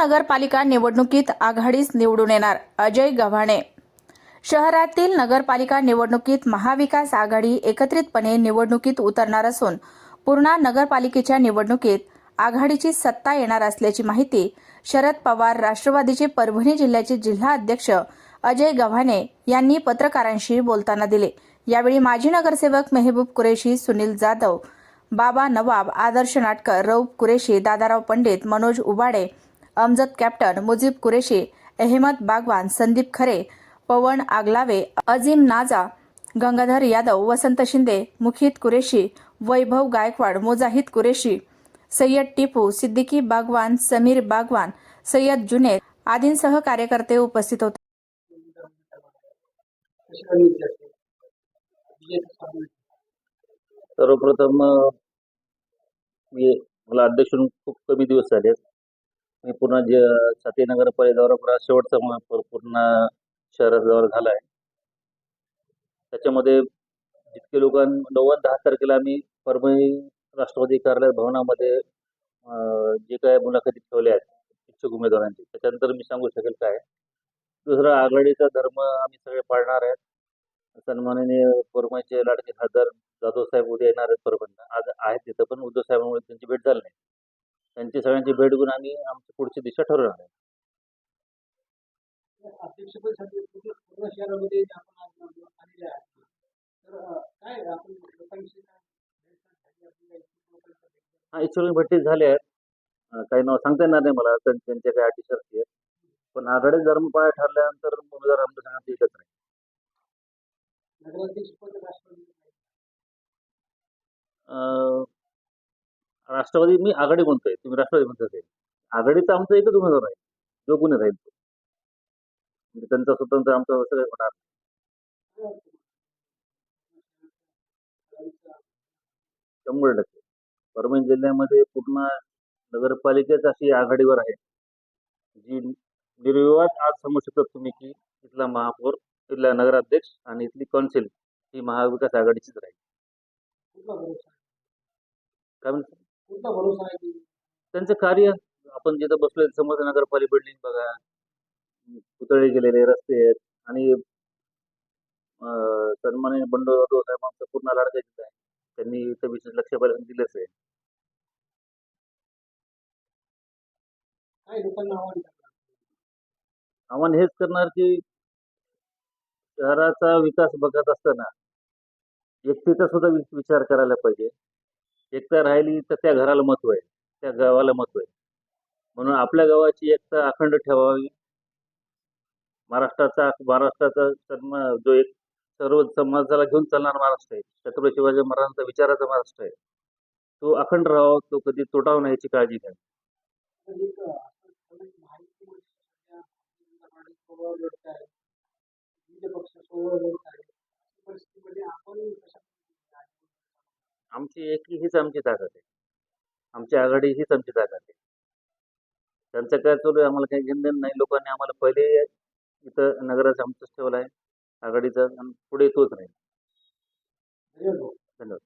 नगरपालिका निवडणुकीत आघाडीच निवडून येणार अजय गव्हाणे. शहरातील नगरपालिका निवडणुकीत महाविकास आघाडी एकत्रितपणे निवडणुकीत उतरणार असून पूर्णा नगरपालिकेच्या निवडणुकीत आघाडीची सत्ता येणार असल्याची माहिती शरद पवार राष्ट्रवादीचे परभणी जिल्ह्याचे जिल्हा अध्यक्ष अजय गव्हाणे यांनी पत्रकारांशी बोलताना दिले. यावेळी माजी नगरसेवक मेहबूब कुरेशी सुनील जाधव बाबा नवाब आदर्श नाटकर रौप कुरेशी दादाराव पंडित मनोज उबाडे अमजद कॅप्टन मुजीब कुरेशी अहमद बागवान संदीप खरे पवन आगलावे अजिम नाजा गंगाधर यादव वसंत शिंदे मुखित कुरेशी वैभव गायकवाड मुजाहिद कुरेशी सय्यद टिपू सिद्दीकी बागवान समीर बागवान सय्यद जुनेद आदींसह कार्यकर्ते उपस्थित होते. सर्वप्रथम मला अध्यक्ष खूप कमी दिवस झाले मी पूर्ण जे छाती नगरपालिका शेवटचा पूर्ण शहराचा दौरा झाला आहे त्याच्यामध्ये जितके लोकां नव्वद दहा तारखेला आम्ही परभणी राष्ट्रवादी कार्यालय भवनामध्ये जे काय मुलाखती ठेवल्या आहेत इच्छुक उमेदवारांची त्याच्यानंतर मी सांगू शकेल काय. दुसरा आघाडीचा धर्म आम्ही सगळे पाळणार आहेत. सन्माननीय परभणीचे लाडके खासदार जाधव साहेब उद्या येणार आहेत परभणीला. आज आहेत तिथं पण उद्धव साहेबांमुळे त्यांची भेट झाली नाही. त्यांची सगळ्यांची भेट घेऊन आम्ही आमची पुढची दिशा ठरवणार आहे. झाली? हा इच्छुक भेटी झाल्या आहेत. काही नाव सांगता येणार नाही मला त्यां- त्यांच्या काही अटी शर्ती आहेत. पण आघाडी धर्म पाया ठरल्यानंतर उमेदवार आमच्या संघात येतच नाही. राष्ट्रवादी मी आघाडी म्हणतोय. तुम्ही राष्ट्रवादी म्हणताय आघाडीचा आमचा एकच उमेदवार आहे. जो कुणी राहील तो. म्हणजे त्यांचा स्वतंत्र आमचं सगळं होणार शंभर टक्के. परभणी जिल्ह्यामध्ये पूर्ण नगरपालिकेच अशी आघाडीवर आहे. जी निर्विवाद आज समजू शकतात तुम्ही की इथला महापौर इथला नगराध्यक्ष आणि इथली कौन्सिल ही महाविकास आघाडीचीच राहील. काय म्हणतात कुठला भरोसा आहे? की त्यांचं कार्य आपण जिथं बसलोय समज नगरपालिका बिल्डिंग बघा. पुतळे गेलेले रस्ते आहेत. आणि अं, सन्माननीय बंडू जाधव साहेब आमचा पूर्ण लाडका जिल्हा आहे. त्यांनी इथं विशेष लक्ष पहिल्यांदा दिलंच आहे. काय लोकांना आव्हान हेच करणार की शहराचा विकास बघत असताना एकतेचा सुद्धा विचार करायला पाहिजे. एकता राहिली तर त्या घराला महत्त्व आहे त्या गावाला महत्त्व आहे म्हणून आपल्या गावाची एकता अखंड ठेवावी. महाराष्ट्राचा महाराष्ट्राचा सन्मान जो एक सर्व समाजाला घेऊन चालणारा महाराष्ट्र आहे छत्रपती शिवाजी महाराजांचा विचाराचा महाराष्ट्र आहे तो अखंड राहावा तो कधी तुटावा नाही याची काळजी घ्या. आमची एक हीच आमची ताकद आहे. आमची आघाडी हीच आमची ताकद आहे. त्यांचं काय चालू आहे? आम्हाला काही घेणं नाही. लोकांनी आम्हाला पहिले इथं नगराचं आमचं ठेवलं आहे. आघाडीचं आणि पुढे तोच नाही धन्यवाद.